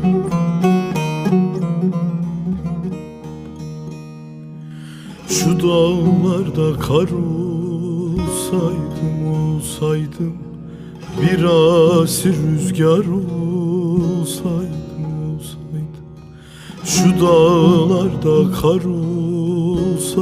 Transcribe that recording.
Şu dağlarda kar olsaydım olsaydım Bir asi rüzgar olsaydım olsaydım. Şu dağlarda kar olsaydım